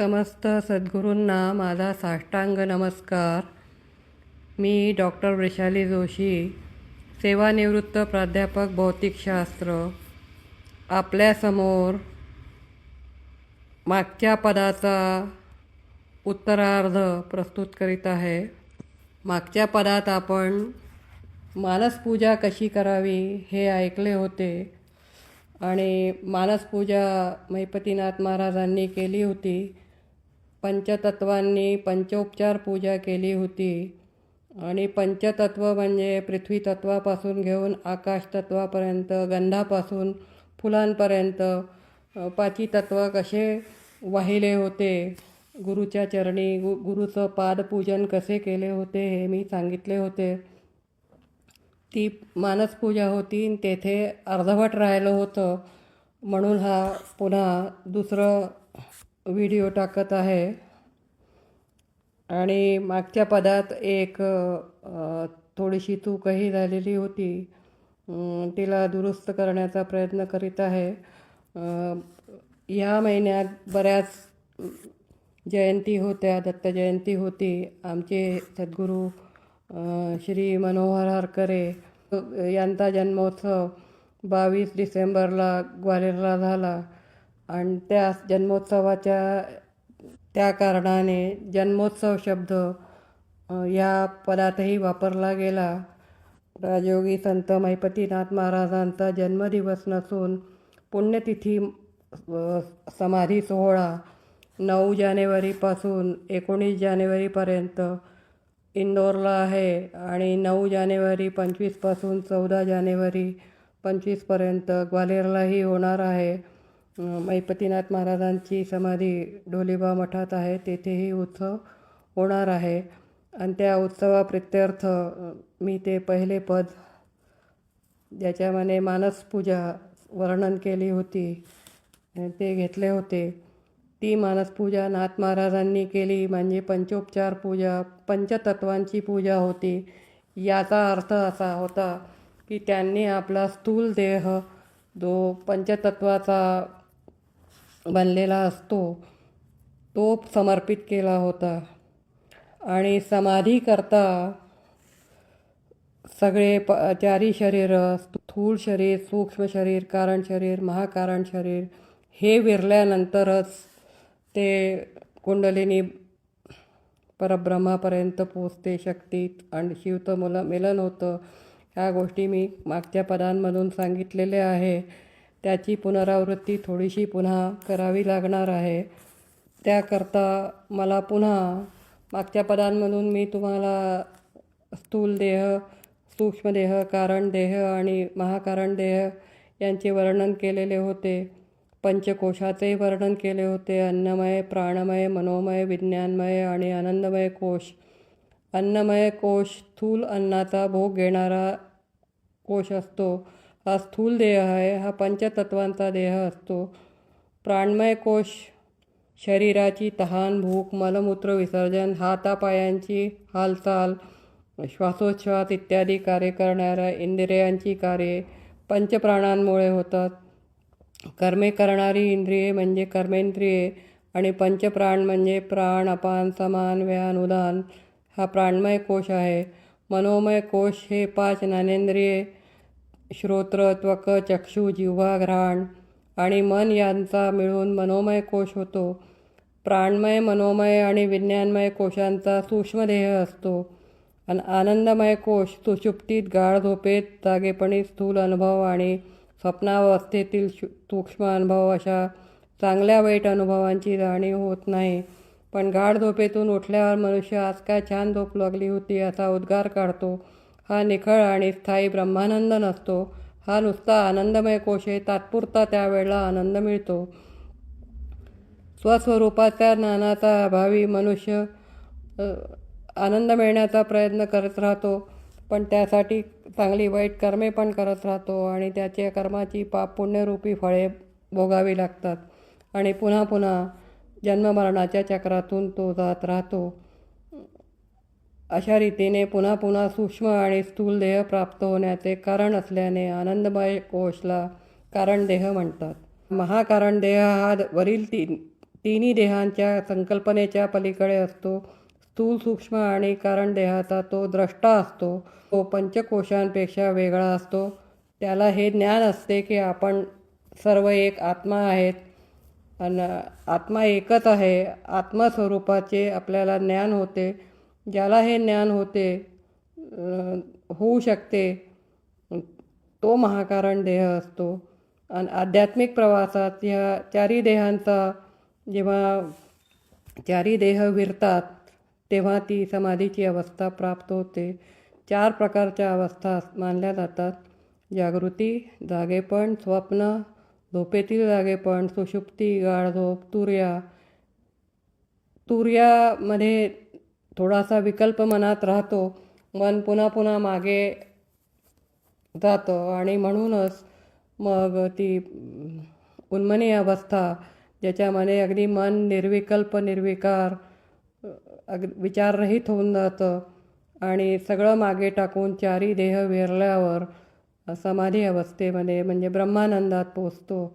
समस्त सद्गुरूंना माझा साष्टांग नमस्कार. मी डॉक्टर वैशाली जोशी सेवानिवृत्त प्राध्यापक भौतिकशास्त्र. आपल्यासमोर मागच्या पदाचा उत्तरार्ध प्रस्तुत करीत आहे. मागच्या पदात आपण मानसपूजा कशी करावी हे ऐकले होते आणि मानसपूजा महिपतीनाथ महाराजांनी केली होती. पंचतत्वांनी पंचोपचार पूजा केली होती. आणि पंचतत्व म्हणजे पृथ्वी तत्वापासून घेऊन आकाश तत्वापर्यंत गंधापासून फुलांपर्यंत अ, पाची तत्व कसे वाहिले होते? गुरुच्या चरणी गु गुरुचं पादपूजन कसे केले होते हे मी सांगितले होते. ती मानसपूजा होती आणि तेथे अर्धवट राहिलं होतं. म्हणून हा पुन्हा दुसरं व्हिडिओ टाकत आहे. आणि मागच्या पदात एक थोडीशी चूकही झालेली होती. तिला दुरुस्त करण्याचा प्रयत्न करीत आहे. ह्या या महिन्यात बऱ्याच जयंती होत्या दत्त जयंती होती. आमचे सद्गुरू श्री मनोहर हरकरे यांचा जन्मोत्सव बावीस डिसेंबरला ग्वालेरला झाला. आणि त्या जन्मोत्सवाच्या त्या कारणाने जन्मोत्सव शब्द या पदातही वापरला गेला. राजयोगी संत महिपतीनाथ महाराजांचा जन्मदिवस नसून पुण्यतिथी समाधी सोहळा नऊ जानेवारीपासून एकोणीस जानेवारीपर्यंत इंदोरला आहे आणि नऊ जानेवारी पंचवीसपासून चौदा जानेवारी पंचवीसपर्यंत ग्वालियरलाही होणार आहे. मैपतीनाथ महाराजांची समाधी डोलीबा मठात आहे तेथेही उत्सव होणार आहे. आणि त्या उत्सवाप्रित्यर्थ मी ते पहिले पद ज्याच्यामध्ये मानसपूजा वर्णन केली होती ते घेतले होते. ती मानसपूजा नाथ महाराजांनी केली म्हणजे पंचोपचार पूजा पंचतत्वांची पूजा होती. याचा अर्थ असा होता की त्यांनी आपला स्थूल देह जो पंचतत्वाचा बनलेला असतो तो समर्पित केला होता. आणि समाधीकरता सगळे प चारी शरीर स्थूल शरीर सूक्ष्म शरीर कारण शरीर महाकारण शरीर हे विरल्यानंतरच ते कुंडलिनी परब्रह्मापर्यंत पोचते. शक्तीत आणि शिवतं मुलं मिलन होतं. ह्या गोष्टी मी मागच्या पदांमधून सांगितलेल्या आहे. त्याची पुनरावृत्ती थोडीशी पुन्हा करावी लागणार आहे. त्याकरता मला पुन्हा मागच्या पदांमधून मी तुम्हाला स्थूल देह सूक्ष्मदेह कारण देह आणि महाकारण देह यांचे वर्णन केलेले होते. पंचकोशाचे वर्णन केले होते. अन्नमय प्राणमय मनोमय विज्ञानमय आणि आनंदमय कोश. अन्नमय कोश स्थूल अन्नाचा भोग घेणारा कोश असतो. हा स्थूल देह आहे हा पंचतत्वांचा देह असतो. प्राणमय कोश शरीराची तहान भूक मलमूत्र विसर्जन हातापायांची हालचाल श्वासोच्छ्वास इत्यादी कार्य करणाऱ्या इंद्रियांची कार्ये पंचप्राणांमुळे होतात. कर्मे करणारी इंद्रिये म्हणजे कर्मेंद्रिये आणि पंचप्राण म्हणजे प्राण अपान समान व्यान उदान. हा प्राणमय कोश आहे. मनोमय कोश हे पाच ज्ञानेंद्रिये श्रोत्र त्वक चक्षु जिव्हा घ्राण आणि मन यांचा मिळून मनोमय कोश होतो. प्राणमय मनोमय आणि विज्ञानमय कोशांचा सूक्ष्मदेह असतो. आणि आनंदमय कोश सुषुप्तीत गाढ झोपेत जागेपणी स्थूल अनुभव आणि स्वप्नावस्थेतील सूक्ष्म अनुभव अशा चांगल्या वाईट अनुभवांची जाणीव होत नाही. पण गाढ झोपेतून उठल्यावर मनुष्य आज काय छान झोप लागली होती असा उद्गार काढतो. हा निखळ आणि स्थायी ब्रह्मानंद नसतो. हा नुसता आनंदमय कोश आहे. तात्पुरता त्यावेळेला आनंद मिळतो. स्वस्वरूपाच्या ज्ञानाचा अभावी मनुष्य आनंद मिळण्याचा प्रयत्न करत राहतो. पण त्यासाठी चांगली वाईट कर्मे पण करत राहतो आणि त्याच्या कर्माची पाप पुण्यरूपी फळे भोगावी लागतात. आणि पुन्हा पुन्हा जन्ममरणाच्या चक्रातून तो जात राहतो. अशा रीतीने पुन्हा पुन्हा सूक्ष्म आणि स्थूल देह प्राप्त होण्याचे कारण असल्याने आनंदमय कोशला कारण देह म्हणतात. महाकारण देह हा वरील तीन तिन्ही देहांच्या संकल्पनेच्या पलीकडे असतो. स्थूल सूक्ष्म आणि कारण देहाचा तो द्रष्टा असतो. तो पंचकोशांपेक्षा वेगळा असतो. त्याला हे ज्ञान असते की आपण सर्व एक आत्मा आहेत. आणि आत्मा एकच आहे. आत्मस्वरूपाचे आपल्याला ज्ञान होते. ज्याला हे ज्ञान होते होऊ शकते तो महाकारण देह असतो. आणि आध्यात्मिक प्रवासात ह्या चारी देहांचा जेव्हा चारी देह विरतात तेव्हा ती समाधीची अवस्था प्राप्त होते. चार प्रकारच्या अवस्था मानल्या जातात. जागृती जागेपण स्वप्न झोपेतील जागेपण सुषुप्ती गाढ झोप तुर्या. तुर्यामध्ये थोडासा विकल्प मनात राहतो मन पुन्हा पुन्हा मागे जातं आणि म्हणूनच मग ती उन्मनी अवस्था ज्याच्यामध्ये अगदी मन निर्विकल्प निर्विकार अग विचाररहित होऊन जातं आणि सगळं मागे टाकून चारी देह विरल्यावर समाधी अवस्थेमध्ये म्हणजे ब्रह्मानंदात पोचतो.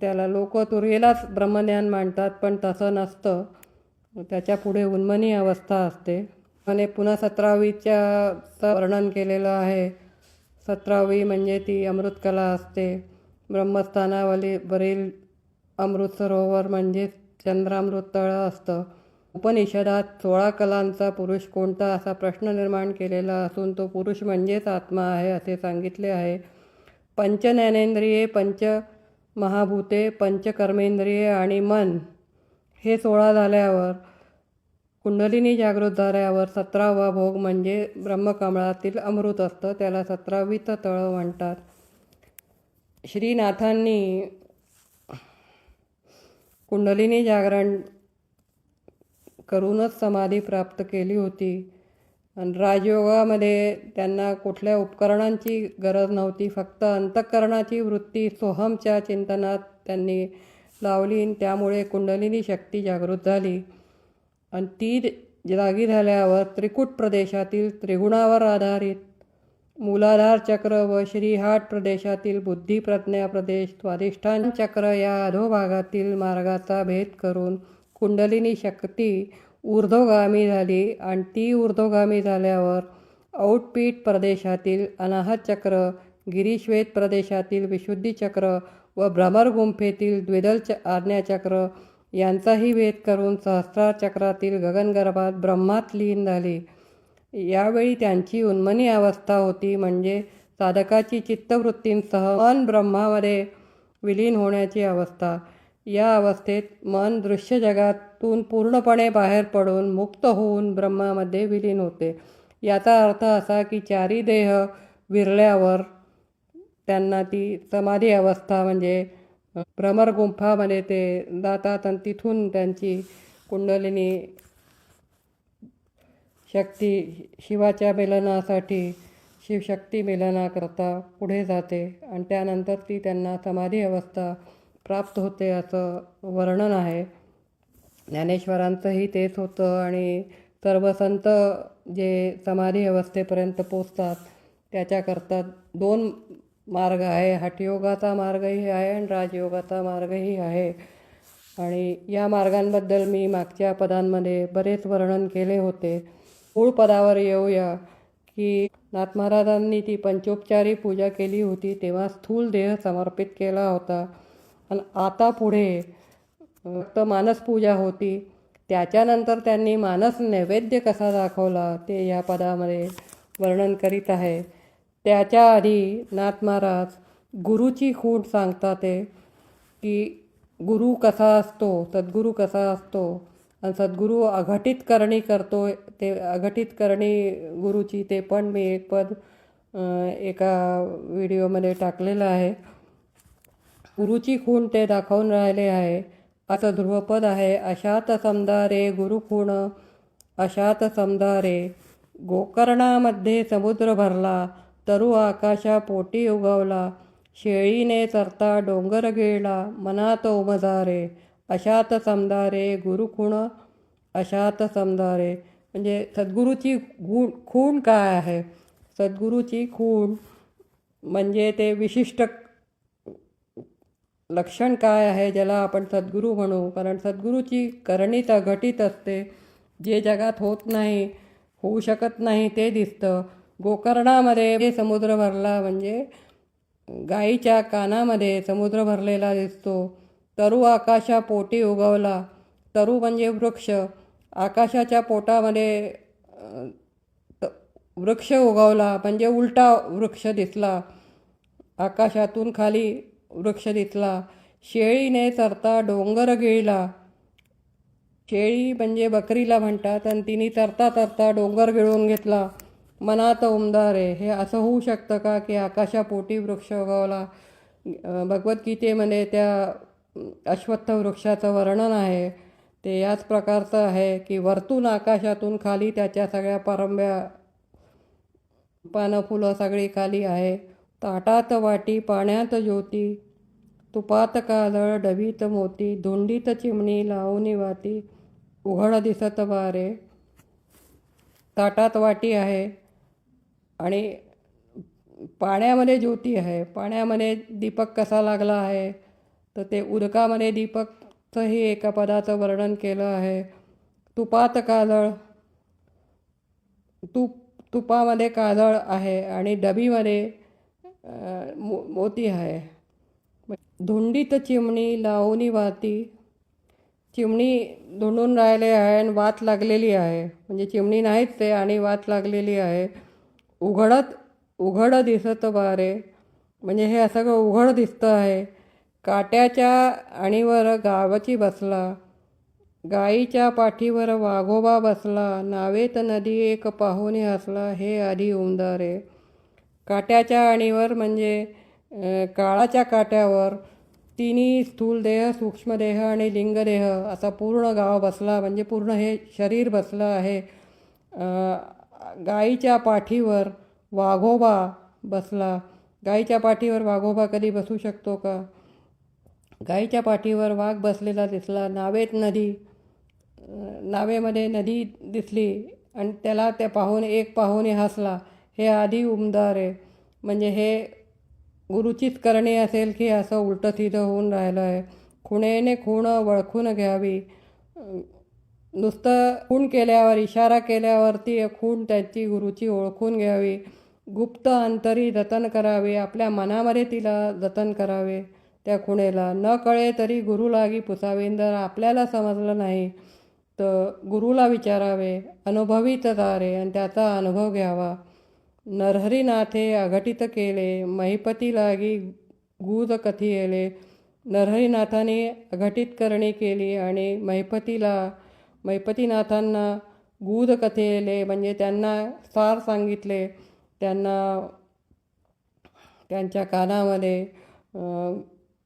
त्याला लोक तुर्येलाच ब्रह्मज्ञान मांडतात पण तसं नसतं. त्याच्या पुढे उन्मनी अवस्था असते. आणि पुन्हा सतरावीच्या वर्णन केलेलं आहे. सतरावी म्हणजे ती अमृतकला असते. ब्रह्मस्थानावली वरील अमृत सरोवर म्हणजे चंद्रामृत तळ असतं. उपनिषदात सोळा कलांचा पुरुष कोणता असा प्रश्न निर्माण केलेला असून तो पुरुष म्हणजेच आत्मा आहे असे सांगितले आहे. पंच ज्ञानेंद्रिये पंच महाभूते पंचकर्मेंद्रिये आणि मन हे सोळा झाल्यावर कुंडलिनी जागृत झाल्यावर सतरावा भोग म्हणजे ब्रह्मकमळातील अमृत असतं त्याला सतरावीत तळं म्हणतात. श्रीनाथांनी कुंडलिनी जागरण करूनच समाधी प्राप्त केली होती. आणि राजयोगामध्ये त्यांना कुठल्या उपकरणांची गरज नव्हती फक्त अंतःकरणाची वृत्ती सोहमच्या चिंतनात त्यांनी लावली आणि त्यामुळे कुंडलिनी शक्ती जागृत झाली. आणि ती जागी झाल्यावर त्रिकूट प्रदेशातील त्रिगुणावर आधारित मूलाधार चक्र व श्रीहाट प्रदेशातील बुद्धी प्रज्ञा प्रदेश स्वाधिष्ठान चक्र या अधोभागातील मार्गाचा भेद करून कुंडलिनी शक्ती ऊर्ध्वगामी झाली. आणि ती ऊर्ध्वगामी झाल्यावर औटपीठ प्रदेशातील अनाहत चक्र गिरीश्वेत प्रदेशातील विशुद्धी चक्र व भ्रमरगुंफेतील द्विदल च आज्ञाचक्र यांचाही भेद करून सहस्रार चक्रातील गगनगर्भात ब्रह्मात लीन झाली. यावेळी त्यांची उन्मनी अवस्था होती म्हणजे साधकाची चित्तवृत्तींसह मन ब्रह्मामध्ये विलीन होण्याची अवस्था. या अवस्थेत मन दृश्य जगातून पूर्णपणे बाहेर पडून मुक्त होऊन ब्रह्मामध्ये विलीन होते. याचा अर्थ असा की चारी देह विरल्यावर त्यांना ती समाधी अवस्था म्हणजे भ्रमर गुंफामध्ये ते जातात आणि तिथून त्यांची कुंडलिनी शक्ती शिवाच्या मिलनासाठी शिवशक्ती मिलनाकरता पुढे जाते आणि त्यानंतर ती त्यांना समाधी अवस्था प्राप्त होते असं वर्णन आहे. ज्ञानेश्वरांचंही तेच होतं आणि सर्व संत जे समाधी अवस्थेपर्यंत पोचतात त्याच्याकरता दोन मार्ग आहे. हठयोगाचा मार्गही आहे आणि राजयोगाचा मार्गही आहे. आणि या मार्गांबद्दल मी मागच्या पदांमध्ये बरेच वर्णन केले होते. मूळ पदावर येऊया की नाथ महाराजांनी ती पंचोपचारी पूजा केली होती तेव्हा स्थूल देह समर्पित केला होता. आणि आता पुढे फक्त मानसपूजा होती. त्याच्यानंतर त्यांनी मानस नैवेद्य कसा दाखवला ते या पदामध्ये वर्णन करीत आहे. त्याच्या आधी नाथ महाराज गुरुची खूण सांगतात ते की गुरु कसा असतो सद्गुरू कसा असतो आणि सद्गुरू अघटित करणी करतो ते अघटित करणी गुरुची ते पण मी एक पद एका व्हिडिओमध्ये टाकलेलं आहे. गुरुची खूण ते दाखवून राहिले आहे असं ध्रुवपद आहे अशात समजा रे गुरुखूण अशात समजा रे गोकर्णामध्ये समुद्र भरला तरु आकाशा पोटी उगवला. शेळीने चरता डोंगर गिळला मनात उमजारे अशात समदारे गुरुखूण अशात समदारे म्हणजे सद्गुरूची गुण खूण काय आहे? सद्गुरूची खूण म्हणजे ते विशिष्ट लक्षण काय आहे ज्याला आपण सद्गुरू म्हणू? कारण सद्गुरूची करणीत अघटित असते. जे जगात होत नाही होऊ शकत नाही ते दिसतं. गोकर्णामध्ये समुद्र भरला म्हणजे गाईच्या कानामध्ये समुद्र भरलेला दिसतो. तरु आकाशा पोटी उगवला. तरु म्हणजे वृक्ष. आकाशाच्या पोटामध्ये त- वृक्ष उगवला म्हणजे उलटा वृक्ष दिसला. आकाशातून खाली वृक्ष दिसला. शेळीने चरता डोंगर गिळला. शेळी म्हणजे बकरीला म्हणतात आणि तिने चरता तरता डोंगर गिळून घेतला. मनात उमदार आहे हे असं होऊ शकतं का की आकाशापोटी वृक्ष उगवला? भगवद्गीतेमध्ये त्या अश्वत्थ वृक्षाचं वर्णन आहे. ते याच प्रकारचं आहे की वरतून आकाशातून खाली त्याच्या सगळ्या परंब्या पानं फुलं सगळी खाली आहे. ताटात वाटी पाण्यात ज्योती तुपात काजळ डबीत मोती धुंडीत चिमणी लावणी वाती उघड दिसत वारे. ताटात वाटी आहे. आणि पाण्यामध्ये ज्योती आहे. पाण्यामध्ये दीपक कसा लागला आहे? तर ते उदकामध्ये दीपकचंही एका पदाचं वर्णन केलं आहे. तुपात काजळ तूप तुपामध्ये काजळ आहे आणि डबीमध्ये मो मोती आहे. धुंडीत चिमणी लावणी वाती चिमणी धुंडून राहिले आहे आणि वात लागलेली आहे. म्हणजे चिमणी नाहीच ते आणि वात लागलेली आहे. उघडत उघड दिसत बारे. म्हणजे हे सगळं उघड दिसतं आहे. काट्याच्या आणीवर गावची बसला. गाईच्या पाठीवर वाघोबा बसला. नावेत नदी एक पाहुणे हसला. हे आधी उमदारे. काट्याच्या आणीवर म्हणजे काळाच्या काट्यावर तिन्ही स्थूलदेह सूक्ष्मदेह आणि लिंगदेह असा पूर्ण गाव बसला. म्हणजे पूर्ण हे शरीर बसलं आहे. गाईच्या पाठीवर वाघोबा बसला. गाईच्या पाठीवर वाघोबा कधी बसू शकतो का? गाईच्या पाठीवर वाघ बसलेला दिसला. नावेत नदी नावेमध्ये नदी दिसली आणि त्याला त्या पाहुणे एक पाहुणे हसला. हे आधी उमदार आहे. म्हणजे हे गुरुचीच करणे असेल की असं उलटं सिधं होऊन राहिलं आहे. खुणेने खूण वळखून घ्यावी. नुसतं खून केल्यावर इशारा केल्यावरती खूण त्यांची गुरुची ओळखून घ्यावी. गुप्त अंतरी जतन करावे. आपल्या मनामध्ये तिला जतन करावे. त्या खुणेला न कळे तरी गुरु लागी पुसावे. जर आपल्याला समजलं नाही तर गुरुला विचारावे. अनुभवीत तारे आणि त्याचा अनुभव घ्यावा. नरहरीनाथे अघटित केले. महिपती लागी गूज कथी येले नरहरीनाथाने अघटित करणी केली आणि महिपतीला मैपतीनाथांना गूढ कथेले म्हणजे त्यांना सार सांगितले त्यांना त्यांच्या कानामध्ये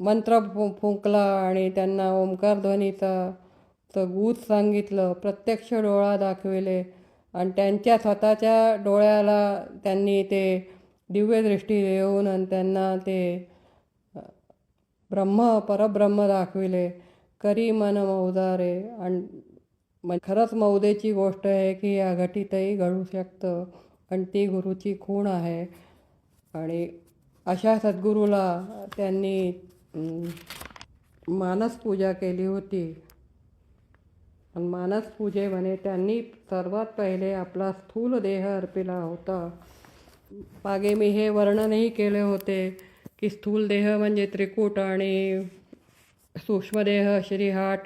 मंत्र फु फुंकला आणि त्यांना ओंकार ध्वनीचा चं गूढ सांगितलं प्रत्यक्ष डोळा दाखविले आणि त्यांच्या स्वतःच्या डोळ्याला त्यांनी ते दिव्यदृष्टी देऊन आणि त्यांना ते ब्रह्म परब्रह्म दाखविले. करी मन मौदारे आणि मग खरंच मौदेची गोष्ट आहे की या घटीतही घडू शकतं. आणि ती गुरुची खूण आहे. आणि अशा सद्गुरूला त्यांनी मानस पूजा केली होती. आणि मानसपूजेमध्ये त्यांनी सर्वात पहिले आपला स्थूल देह अर्पिला होता. मागे मी हे वर्णनही केले होते की स्थूल देह म्हणजे त्रिकूट आणि सूक्ष्मदेह श्रीहाट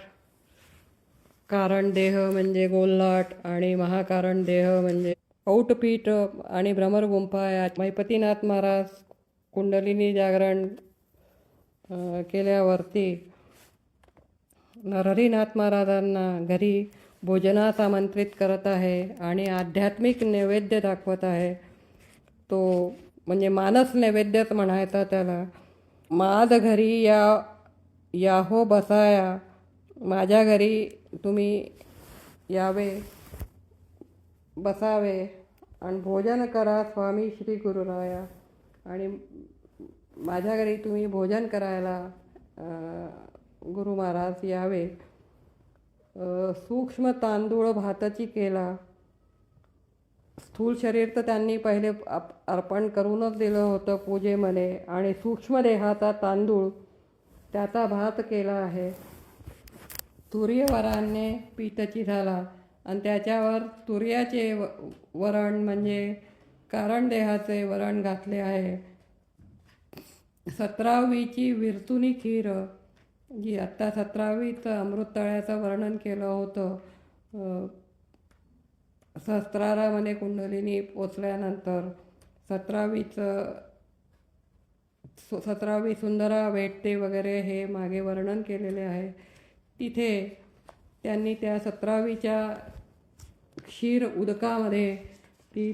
कारण देह म्हणजे गोललाट आणि महाकारण देह म्हणजे औटपीठ आणि भ्रमरगुंफा या महिपतीनाथ महाराज कुंडलिनी जागरण केल्यावरती नरहरीनाथ महाराजांना घरी भोजनास आमंत्रित करत आहे आणि आध्यात्मिक नैवेद्य दाखवत आहे. तो म्हणजे मानस नैवेद्यच म्हणायचा त्याला. माद घरी या याहो बसाया माझ्या घरी तुम्ही यावे बसावे आणि भोजन करा स्वामी श्री गुरुराया. आणि माझ्या घरी तुम्ही भोजन करायला गुरु महाराज यावे. सूक्ष्म तांदूळ भाताची केला. स्थूल शरीर तर त्यांनी पहिले अप अर्पण करूनच दिलं होतं पूजेमध्ये. आणि सूक्ष्म देहाचा तांदूळ त्याचा भात केला आहे. तुर्यवराने पीतची झाला आणि त्याच्यावर तुर्याचे व वरण म्हणजे कारण देहाचे वरण घातले आहे. सतरावीची विरतुनी खीर जी आत्ता सतरावीचं अमृततळ्याचं वर्णन केलं होतं सहस्रारामने सहस्त्रारामध्ये कुंडलिनी पोचल्यानंतर सतरावीचं सु सतरावी सुंदरा भेटते वगैरे हे मागे वर्णन केलेले आहे. तिथे त्यांनी त्या सतरावीच्या क्षीर उदकामध्ये ती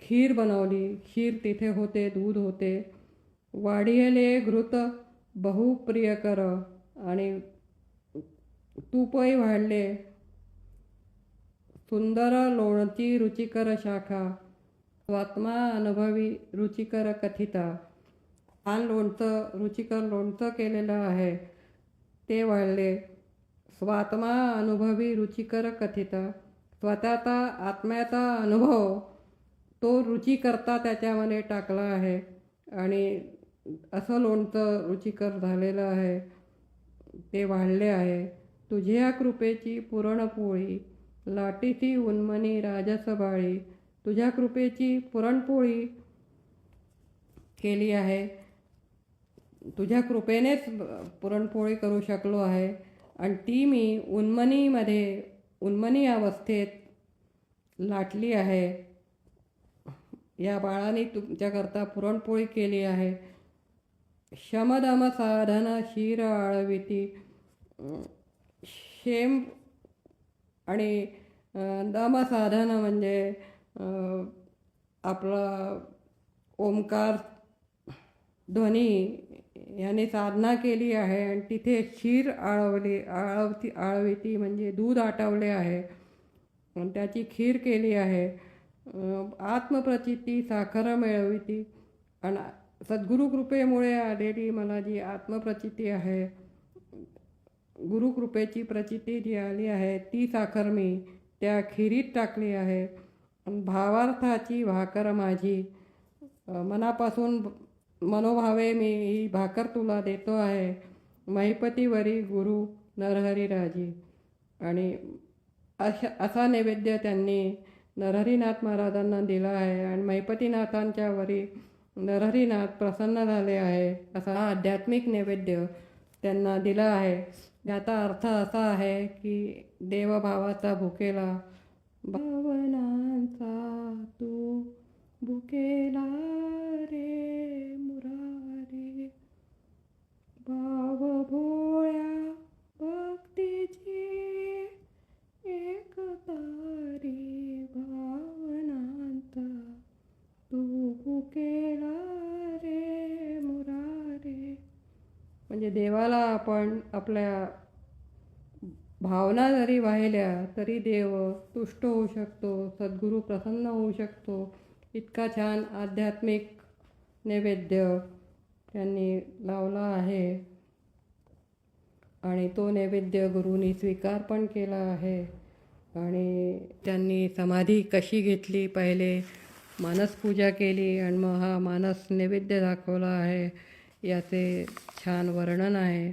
खीर बनवली. खीर तिथे होते दूध होते. वाढियले घृत बहुप्रियकर आणि तूपही वाढले. सुंदर लोणची रुचिकर शाखा स्वात्मा अनुभवी रुचिकर कथिता. छान लोणचं रुचिकर लोणचं केलेलं आहे. ते वाढले. स्वात्मा अनुभवी रुचिकर कथित. स्वतःचा आत्म्याचा अनुभव तो रुचिकरता त्याच्यामध्ये टाकला आहे. आणि असं लोणचं रुचिकर झालेलं आहे. ते वाढले आहे. तुझ्या कृपेची पुरणपोळी लाटीची उन्मनी राजसबाळी तुझ्या कृपेची पुरणपोळी केली आहे. तुझ्या कृपेनेच पुरणपोळी करू शकलो आहे. आणि ती मी उन्मनीमध्ये उन्मनी अवस्थेत लाटली आहे. या बाळाने तुमच्याकरता पुरणपोळी केली आहे. शमदम साधन शिर आळविती शेम आणि दम साधन म्हणजे आपलं आपला ओंकार ध्वनी याने साधना केली आहे आणि तिथे क्षीर आळवली आळवती आळविती म्हणजे दूध आटवले आहे. आणि त्याची खीर केली आहे. आत्मप्रचिती साखर मिळविती. आणि सद्गुरुकृपेमुळे आलेली मला जी आत्मप्रचिती आहे गुरुकृपेची प्रचिती जी आली आहे ती साखर मी त्या खिरीत टाकली आहे. भावार्थाची भाकर माझी. मनापासून मनोभावे मी ही भाकर तुला देतो आहे. महिपतीवरी गुरु नरहरीराजी आणि अशा असा नैवेद्य त्यांनी नरहरीनाथ महाराजांना दिला आहे. आणि महिपतीनाथांच्या वरी नरहरीनाथ प्रसन्न झाले आहे असा हा आध्यात्मिक नैवेद्य त्यांना दिला आहे. याचा अर्थ असा आहे की देवभावाचा भुकेला भावनांचा तू भुकेला देवाला आपण आपल्या भावना जरी वाहिल्या तरी देव तुष्ट होऊ शकतो सद्गुरू प्रसन्न होऊ शकतो. इतका छान आध्यात्मिक नैवेद्य त्यांनी लावला आहे. आणि तो नैवेद्य गुरुनी स्वीकार पण केला आहे. आणि त्यांनी समाधी कशी घेतली? पहिले मानसपूजा केली आणि मग हा मानस नैवेद्य दाखवला आहे. याचे छान वर्णन आहे.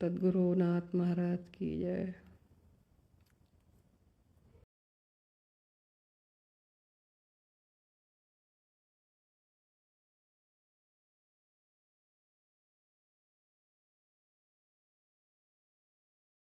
सद्गुरुनाथ महाराज की जय.